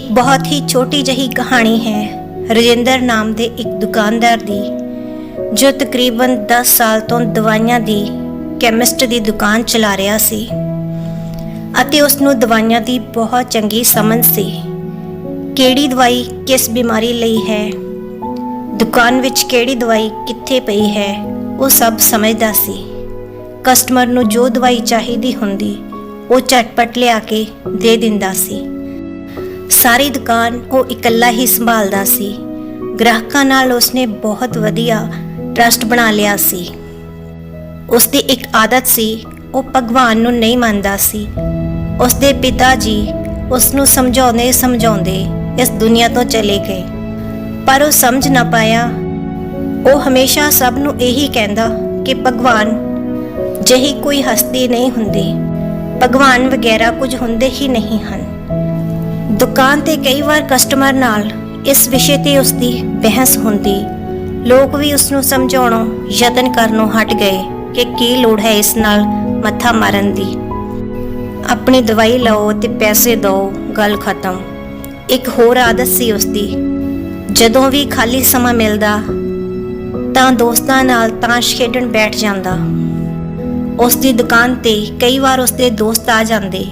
ਇੱਕ ਬਹੁਤ ਹੀ ਛੋਟੀ ਜਹੀ ਕਹਾਣੀ ਹੈ ਰਜਿੰਦਰ ਨਾਮ ਦੇ ਇੱਕ ਦੁਕਾਨਦਾਰ ਦੀ, ਜੋ ਤਕਰੀਬਨ 10 ਸਾਲ ਤੋਂ ਦਵਾਈਆਂ ਦੀ ਕੈਮਿਸਟ ਦੀ ਦੁਕਾਨ ਚਲਾ ਰਿਹਾ ਸੀ ਅਤੇ ਉਸ ਨੂੰ ਦਵਾਈਆਂ ਦੀ ਬਹੁਤ ਚੰਗੀ ਸਮਝ ਸੀ। ਕਿਹੜੀ ਦਵਾਈ ਕਿਸ ਬਿਮਾਰੀ ਲਈ ਹੈ? ਦੁਕਾਨ ਵਿੱਚ ਕਿਹੜੀ ਦਵਾਈ ਕਿੱਥੇ ਪਈ ਹੈ? ਉਹ ਸਭ ਸਮਝਦਾ ਸੀ। ਕਸਟਮਰ ਨੂੰ ਜੋ ਦਵਾਈ ਚਾਹੀਦੀ ਹੁੰਦੀ, ਉਹ ਝਟਪਟ ਲਿਆ ਕੇ ਦੇ ਦਿੰਦਾ ਸੀ। ਸਾਰੀ ਦੁਕਾਨ ਉਹ ਇਕੱਲਾ ਹੀ ਸੰਭਾਲਦਾ ਸੀ। ਗ੍ਰਾਹਕਾਂ ਨਾਲ ਉਸਨੇ ਬਹੁਤ ਵਧੀਆ ਟਰਸਟ ਬਣਾ ਲਿਆ ਸੀ। ਉਸਦੀ ਇੱਕ ਆਦਤ ਸੀ, ਉਹ ਭਗਵਾਨ ਨੂੰ ਨਹੀਂ ਮੰਨਦਾ ਸੀ। ਉਸਦੇ ਪਿਤਾ ਜੀ ਉਸ ਨੂੰ ਸਮਝਾਉਂਦੇ ਸਮਝਾਉਂਦੇ ਇਸ ਦੁਨੀਆ ਤੋਂ ਚਲੇ ਗਏ। ਪਰ ਉਹ ਸਮਝ ਨਾ ਪਾਇਆ। ਉਹ ਹਮੇਸ਼ਾ ਸਭ ਨੂੰ ਇਹੀ ਕਹਿੰਦਾ ਕਿ ਭਗਵਾਨ ਜਿਹੀ ਕੋਈ ਹਸਤੀ ਨਹੀਂ ਹੁੰਦੀ। ਭਗਵਾਨ ਵਗੈਰਾ ਕੁਝ ਹੁੰਦੇ ਹੀ ਨਹੀਂ ਹਨ। ਦੁਕਾਨ ਤੇ ਕਈ ਵਾਰ ਕਸਟਮਰ ਨਾਲ ਇਸ ਵਿਸ਼ੇ ਤੇ ਉਸ ਦੀ ਬਹਿਸ ਹੁੰਦੀ। ਲੋਕ ਵੀ ਉਸ ਨੂੰ ਸਮਝਾਉਣੋਂ ਯਤਨ ਕਰਨੋਂ ਹਟ ਗਏ ਕਿ ਕੀ ਲੋੜ ਹੈ ਇਸ ਨਾਲ ਮੱਥਾ ਮਾਰਨ ਦੀ। ਆਪਣੀ ਦਵਾਈ ਲਓ ਤੇ ਪੈਸੇ ਦਿਓ, ਗੱਲ ਖਤਮ। ਇੱਕ ਹੋਰ ਆਦਤ ਸੀ ਉਸ ਦੀ ਜਦੋਂ ਵੀ ਖਾਲੀ ਸਮਾਂ ਮਿਲਦਾ, ਤਾਂ ਦੋਸਤਾਂ ਨਾਲ ਤਾਸ਼ ਖੇਡਣ ਬੈਠ ਜਾਂਦਾ। ਉਸ ਦੀ ਦੁਕਾਨ ਤੇ ਕਈ ਵਾਰ ਉਸ ਦੇ ਦੋਸਤ ਆ ਜਾਂਦੇ।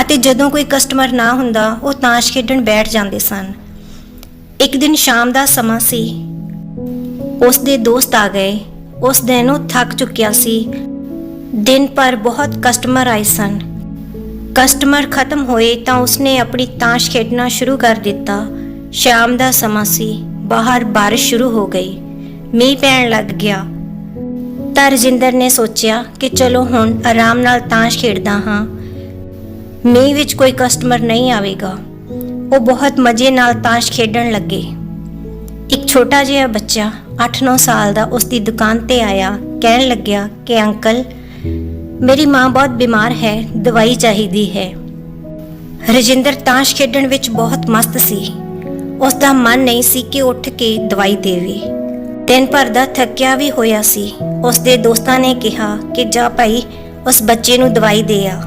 ਅਤੇ ਜਦੋਂ ਕੋਈ ਕਸਟਮਰ ਨਾ ਹੁੰਦਾ, ਉਹ ਤਾਸ਼ ਖੇਡਣ ਬੈਠ ਜਾਂਦੇ ਸਨ। ਇੱਕ ਦਿਨ ਸ਼ਾਮ ਦਾ ਸਮਾਂ ਸੀ। ਉਸ ਦੇ ਦੋਸਤ ਆ ਗਏ। ਉਸ ਦਿਨ ਉਹ ਥੱਕ ਚੁੱਕਿਆ ਸੀ। ਦਿਨ ਪਰ ਬਹੁਤ ਕਸਟਮਰ ਆਏ ਸਨ। ਕਸਟਮਰ ਖਤਮ ਹੋਏ ਤਾਂ ਉਸਨੇ ਆਪਣੀ ਤਾਸ਼ ਖੇਡਣਾ ਸ਼ੁਰੂ ਕਰ ਦਿੱਤਾ। ਸ਼ਾਮ ਦਾ ਸਮਾਂ ਸੀ। ਬਾਹਰ ਬਾਰਿਸ਼ ਸ਼ੁਰੂ ਹੋ ਗਈ। ਮੀਂਹ ਪੈਣ ਲੱਗ ਗਿਆ। ਤਾਂ ਰਜਿੰਦਰ ਨੇ ਸੋਚਿਆ ਕਿ ਚਲੋ ਹੁਣ ਆਰਾਮ ਨਾਲ ਤਾਸ਼ ਖੇਡਦਾ ਹਾਂ। ਮੀਂਹ ਵਿੱਚ ਕੋਈ ਕਸਟਮਰ ਨਹੀਂ ਆਵੇਗਾ। ਉਹ ਬਹੁਤ ਮਜ਼ੇ ਨਾਲ ਤਾਸ਼ ਖੇਡਣ ਲੱਗੇ। ਇੱਕ ਛੋਟਾ ਜਿਹਾ ਬੱਚਾ 8-9 ਸਾਲ ਦਾ ਉਸ ਦੀ ਦੁਕਾਨ ਤੇ ਆਇਆ, ਕਹਿਣ ਲੱਗਿਆ ਕਿ, ਅੰਕਲ, ਮੇਰੀ ਮਾਂ ਬਹੁਤ ਬਿਮਾਰ ਹੈ, ਦਵਾਈ ਚਾਹੀਦੀ ਹੈ। ਰਜਿੰਦਰ ਤਾਸ਼ ਖੇਡਣ ਵਿੱਚ ਬਹੁਤ ਮਸਤ ਸੀ। ਉਸ ਦਾ ਮਨ ਨਹੀਂ ਸੀ ਕਿ ਉੱਠ ਕੇ ਦਵਾਈ ਦੇਵੇ। ਦਿਨ ਭਰ ਦਾ ਥੱਕਿਆ ਵੀ ਹੋਇਆ ਸੀ। ਉਸ ਦੇ ਦੋਸਤਾਂ ਨੇ ਕਿਹਾ ਕਿ, ਜਾ ਭਾਈ, ਉਸ ਬੱਚੇ ਨੂੰ ਦਵਾਈ ਦੇ ਆ।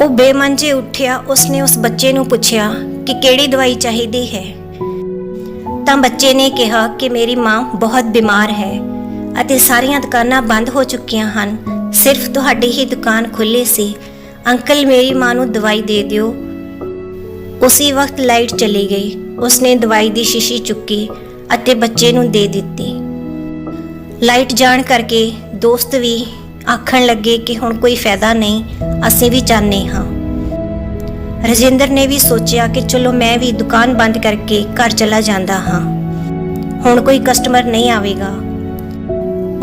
ਉਹ ਬੇਮਨ ਜੇ ਉੱਠਿਆ, ਉਸਨੇ ਉਸ ਬੱਚੇ ਨੂੰ ਪੁੱਛਿਆ ਕਿ ਕਿਹੜੀ ਦਵਾਈ ਚਾਹੀਦੀ ਹੈ। ਤਾਂ ਬੱਚੇ ਨੇ ਕਿਹਾ ਕਿ ਮੇਰੀ ਮਾਂ ਬਹੁਤ ਬਿਮਾਰ ਹੈ ਅਤੇ ਸਾਰੀਆਂ ਦੁਕਾਨਾਂ ਬੰਦ ਹੋ ਚੁੱਕੀਆਂ ਹਨ। ਸਿਰਫ ਤੁਹਾਡੀ ਹੀ ਦੁਕਾਨ ਖੁੱਲੀ ਸੀ। ਅੰਕਲ, ਮੇਰੀ ਮਾਂ ਨੂੰ ਦਵਾਈ ਦੇ ਦਿਓ। ਉਸੇ ਵਕਤ ਲਾਈਟ ਚਲੀ ਗਈ। ਉਸਨੇ ਦਵਾਈ ਦੀ ਸ਼ੀਸ਼ੀ ਚੁੱਕੀ ਅਤੇ ਬੱਚੇ ਨੂੰ ਦੇ ਦਿੱਤੀ। ਲਾਈਟ ਜਾਣ ਕਰਕੇ ਦੋਸਤ ਵੀ ਆਖਣ ਲੱਗੇ ਕਿ ਹੁਣ ਕੋਈ ਫਾਇਦਾ ਨਹੀਂ। ਅਸੀਂ ਵੀ ਚਾਹਨੇ ਹਾਂ। ਰਜਿੰਦਰ ਨੇ ਵੀ ਸੋਚਿਆ ਕਿ ਚਲੋ ਮੈਂ ਵੀ ਦੁਕਾਨ ਬੰਦ ਕਰਕੇ ਘਰ ਚਲਾ ਜਾਂਦਾ ਹਾਂ। ਹੁਣ ਕੋਈ ਕਸਟਮਰ ਨਹੀਂ ਆਵੇਗਾ।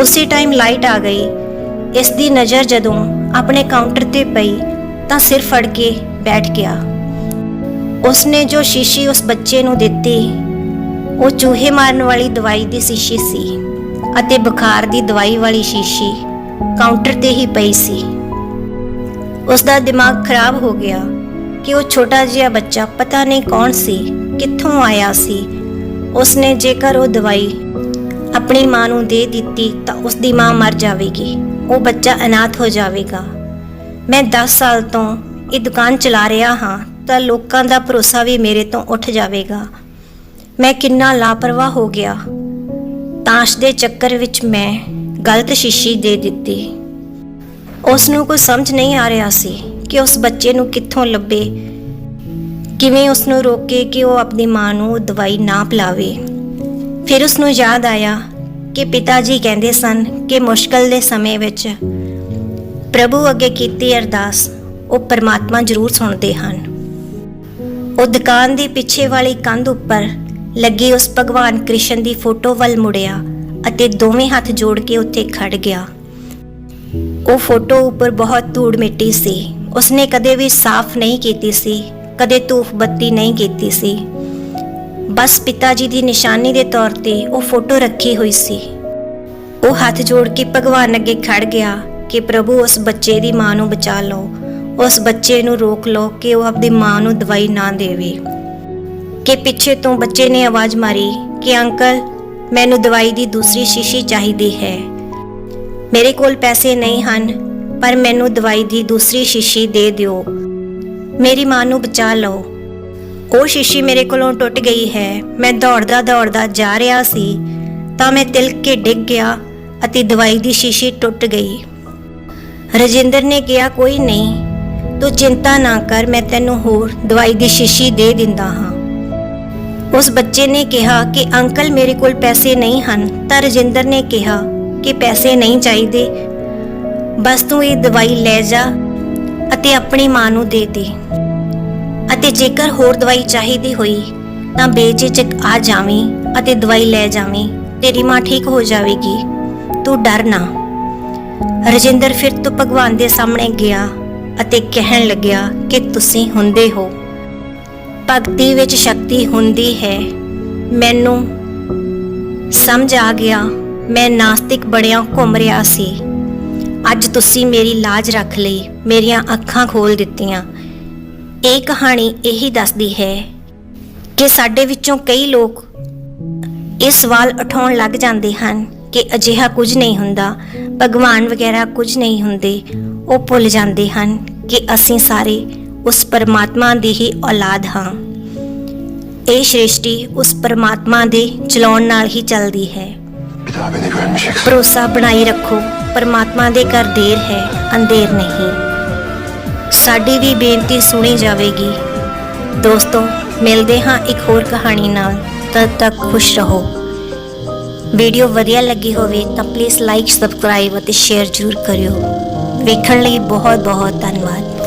ਉਸੇ ਟਾਈਮ ਲਾਈਟ ਆ ਗਈ। ਇਸ ਦੀ ਨਜ਼ਰ ਜਦੋਂ ਆਪਣੇ ਕਾਊਂਟਰ ਤੇ ਪਈ ਤਾਂ ਸਿਰ ਫੜ ਕੇ ਬੈਠ ਗਿਆ। ਉਸਨੇ ਜੋ ਸ਼ੀਸ਼ੀ ਉਸ ਬੱਚੇ ਨੂੰ ਦਿੱਤੀ, ਉਹ ਚੂਹੇ ਮਾਰਨ ਵਾਲੀ ਦਵਾਈ ਦੀ ਸ਼ੀਸ਼ੀ ਸੀ ਅਤੇ ਬੁਖਾਰ ਦੀ ਦਵਾਈ ਵਾਲੀ ਸ਼ੀਸ਼ੀ ਕਾਊਂਟਰ ਤੇ ਹੀ ਪਈ ਸੀ। ਉਸ ਦਾ ਦਿਮਾਗ ਖਰਾਬ ਹੋ ਗਿਆ ਕਿ ਉਹ ਛੋਟਾ ਜਿਹਾ ਬੱਚਾ ਪਤਾ ਨਹੀਂ ਕੌਣ ਸੀ, ਕਿੱਥੋਂ ਆਇਆ ਸੀ। ਉਸਨੇ ਜੇਕਰ ਉਹ ਦਵਾਈ ਆਪਣੀ ਮਾਂ ਨੂੰ ਦੇ ਦਿੱਤੀ ਤਾਂ ਉਸ ਦੀ ਮਾਂ ਮਰ ਜਾਵੇਗੀ, ਉਹ ਬੱਚਾ ਅਨਾਥ ਹੋ ਜਾਵੇਗਾ। ਮੈਂ 10 ਸਾਲ ਤੋਂ ਇਹ ਦੁਕਾਨ ਚਲਾ ਰਿਹਾ ਹਾਂ ਤਾਂ ਲੋਕਾਂ ਦਾ ਭਰੋਸਾ ਵੀ ਮੇਰੇ ਤੋਂ ਉੱਠ ਜਾਵੇਗਾ। ਮੈਂ ਕਿੰਨਾ ਲਾਪਰਵਾਹ ਹੋ ਗਿਆ। ਤਾਸ਼ ਦੇ ਚੱਕਰ ਵਿੱਚ ਮੈਂ ਗਲਤ ਸ਼ੀਸ਼ੀ ਦੇ ਦਿੱਤੀ। ਉਸ ਨੂੰ ਕੋਈ ਸਮਝ ਨਹੀਂ ਆ ਰਿਹਾ ਸੀ ਕਿ ਉਸ ਬੱਚੇ ਨੂੰ ਕਿੱਥੋਂ ਲੱਭੇ, ਕਿਵੇਂ ਉਸ ਨੂੰ ਰੋਕੇ ਕਿ ਉਹ ਆਪਣੀ ਮਾਂ ਨੂੰ ਦਵਾਈ ਨਾ ਪਿਲਾਵੇ। ਫਿਰ ਉਸ ਨੂੰ ਯਾਦ ਆਇਆ ਕਿ ਪਿਤਾ ਜੀ ਕਹਿੰਦੇ ਸਨ ਕਿ ਮੁਸ਼ਕਲ ਦੇ ਸਮੇਂ ਵਿੱਚ ਪ੍ਰਭੂ ਅੱਗੇ ਕੀਤੀ ਅਰਦਾਸ, ਉਹ ਪਰਮਾਤਮਾ ਜ਼ਰੂਰ ਸੁਣਦੇ ਹਨ। ਉਹ ਦੁਕਾਨ ਦੇ ਪਿੱਛੇ ਵਾਲੀ ਕੰਧ ਉੱਪਰ ਲੱਗੀ ਉਸ ਭਗਵਾਨ ਕ੍ਰਿਸ਼ਨ ਦੀ ਫੋਟੋ ਵੱਲ ਮੁੜਿਆ ਅਤੇ ਦੋਵੇਂ ਹੱਥ ਜੋੜ ਕੇ ਉੱਥੇ ਖੜ ਗਿਆ। ਉਹ ਫੋਟੋ ਉੱਪਰ ਬਹੁਤ ਧੂੜ ਮਿੱਟੀ ਸੀ। ਉਸਨੇ ਕਦੇ ਵੀ ਸਾਫ਼ ਨਹੀਂ ਕੀਤੀ ਸੀ, ਕਦੇ ਧੂਫ ਬੱਤੀ ਨਹੀਂ ਕੀਤੀ ਸੀ। ਬਸ ਪਿਤਾ ਜੀ ਦੀ ਨਿਸ਼ਾਨੀ ਦੇ ਤੌਰ ਤੇ ਉਹ ਫੋਟੋ ਰੱਖੀ ਹੋਈ ਸੀ। ਉਹ ਹੱਥ ਜੋੜ ਕੇ ਭਗਵਾਨ ਅੱਗੇ ਖੜ ਗਿਆ ਕਿ ਪ੍ਰਭੂ ਉਸ ਬੱਚੇ ਦੀ ਮਾਂ ਨੂੰ ਬਚਾ ਲਓ। ਉਸ ਬੱਚੇ ਨੂੰ ਰੋਕ ਲਓ ਕਿ ਉਹ ਆਪਣੀ ਮਾਂ ਨੂੰ ਦਵਾਈ ਨਾ ਦੇਵੇ। ਕਿ ਪਿੱਛੇ ਤੋਂ ਬੱਚੇ ਨੇ ਆਵਾਜ਼ ਮਾਰੀ ਕਿ ਅੰਕਲ, ਮੈਨੂੰ ਦਵਾਈ ਦੀ ਦੂਸਰੀ ਸ਼ੀਸ਼ੀ ਚਾਹੀਦੀ ਹੈ। ਮੇਰੇ ਕੋਲ ਪੈਸੇ ਨਹੀਂ ਹਨ, ਪਰ ਮੈਨੂੰ ਦਵਾਈ ਦੀ ਦੂਸਰੀ ਸ਼ੀਸ਼ੀ ਦੇ ਦਿਓ। ਮੇਰੀ ਮਾਂ ਨੂੰ ਬਚਾ ਲਓ। ਉਹ ਸ਼ੀਸ਼ੀ ਮੇਰੇ ਕੋਲੋਂ ਟੁੱਟ ਗਈ ਹੈ। ਮੈਂ ਦੌੜਦਾ ਦੌੜਦਾ ਜਾ ਰਿਹਾ ਸੀ, ਤਾਂ ਮੈਂ ਤਿਲਕ ਕੇ ਡਿੱਗ ਗਿਆ ਅਤੇ ਦਵਾਈ ਦੀ ਸ਼ੀਸ਼ੀ ਟੁੱਟ ਗਈ। ਰਜਿੰਦਰ ਨੇ ਕਿਹਾ, ਕੋਈ ਨਹੀਂ, ਤੂੰ ਚਿੰਤਾ ਨਾ ਕਰ, ਮੈਂ ਤੈਨੂੰ ਹੋਰ ਦਵਾਈ ਦੀ ਸ਼ੀਸ਼ੀ ਦੇ ਦਿੰਦਾ ਹਾਂ। ਉਸ ਬੱਚੇ ਨੇ ਕਿਹਾ ਕਿ ਅੰਕਲ ਮੇਰੇ ਕੋਲ ਪੈਸੇ ਨਹੀਂ ਹਨ, ਤਾਂ ਰਜਿੰਦਰ ਨੇ ਕਿਹਾ ਕਿ ਪੈਸੇ ਨਹੀਂ ਚਾਹੀਦੇ। ਬਸ ਤੂੰ ਇਹ ਦਵਾਈ ਲੈ ਜਾ ਅਤੇ ਆਪਣੀ ਮਾਂ ਨੂੰ ਦੇ ਦੇ। ਅਤੇ ਜੇਕਰ ਹੋਰ ਦਵਾਈ ਚਾਹੀਦੀ ਹੋਈ, ਤਾਂ ਬੇਝਿਜਕ ਆ ਜਾਵੀਂ ਅਤੇ ਦਵਾਈ ਲੈ ਜਾਵੀਂ। ਤੇਰੀ ਮਾਂ ਠੀਕ ਹੋ ਜਾਵੇਗੀ। ਤੂੰ ਡਰ ਨਾ। ਰਜਿੰਦਰ ਫਿਰ ਤੋਂ ਭਗਵਾਨ ਦੇ ਸਾਹਮਣੇ ਗਿਆ ਅਤੇ ਕਹਿਣ ਲੱਗਿਆ ਕਿ ਤੁਸੀਂ ਹੁੰਦੇ ਹੋ। ਭਗਤੀ ਵਿੱਚ ਸ਼ਕਤੀ ਹੁੰਦੀ ਹੈ। ਮੈਨੂੰ ਸਮਝ ਆ ਗਿਆ। ਮੈਂ ਨਾਸਤਿਕ ਬੜਿਆਂ ਘੁੰਮ ਰਿਹਾ ਸੀ। ਅੱਜ ਤੁਸੀਂ ਮੇਰੀ ਲਾਜ ਰੱਖ ਲਈ, ਮੇਰੀਆਂ ਅੱਖਾਂ ਖੋਲ ਦਿੱਤੀਆਂ। ਇਹ ਕਹਾਣੀ ਇਹੀ ਦੱਸਦੀ ਹੈ ਕਿ ਸਾਡੇ ਵਿੱਚੋਂ ਕਈ ਲੋਕ ਇਹ ਸਵਾਲ ਉਠਾਉਣ ਲੱਗ ਜਾਂਦੇ ਹਨ ਕਿ ਅਜਿਹਾ ਕੁਝ ਨਹੀਂ ਹੁੰਦਾ, ਭਗਵਾਨ ਵਗੈਰਾ ਕੁਝ ਨਹੀਂ ਹੁੰਦੇ। ਉਹ ਭੁੱਲ ਜਾਂਦੇ ਹਨ ਕਿ ਅਸੀਂ ਸਾਰੇ ਉਸ ਪਰਮਾਤਮਾ ਦੀ ਹੀ ਔਲਾਦ ਹਾਂ। ਇਹ ਸ੍ਰਿਸ਼ਟੀ ਉਸ ਪਰਮਾਤਮਾ ਦੇ ਚਲਾਉਣ ਨਾਲ ਹੀ ਚੱਲਦੀ ਹੈ। Bir daha beni ਭਰੋਸਾ ਬਣਾਈ ਰੱਖੋ, ਪਰਮਾਤਮਾ ਦੇ ਘਰ ਦੇਰ ਹੈ, ਅੰਧੇਰ ਨਹੀਂ। ਸਾਡੀ ਵੀ ਬੇਨਤੀ ਸੁਣੀ ਜਾਵੇਗੀ। ਦੋਸਤੋ, ਮਿਲਦੇ ਹਾਂ ਇੱਕ ਹੋਰ ਕਹਾਣੀ ਨਾਲ। ਤਦ ਤੱਕ ਖੁਸ਼ ਰਹੋ। ਵੀਡੀਓ ਵਧੀਆ ਲੱਗੀ ਹੋਵੇ ਤਾਂ ਪਲੀਜ਼ ਲਾਈਕ ਸਬਸਕ੍ਰਾਈਬ ਅਤੇ ਸ਼ੇਅਰ ਜ਼ਰੂਰ ਕਰਿਓ। ਵੇਖਣ ਲਈ ਬਹੁਤ ਬਹੁਤ ਧੰਨਵਾਦ।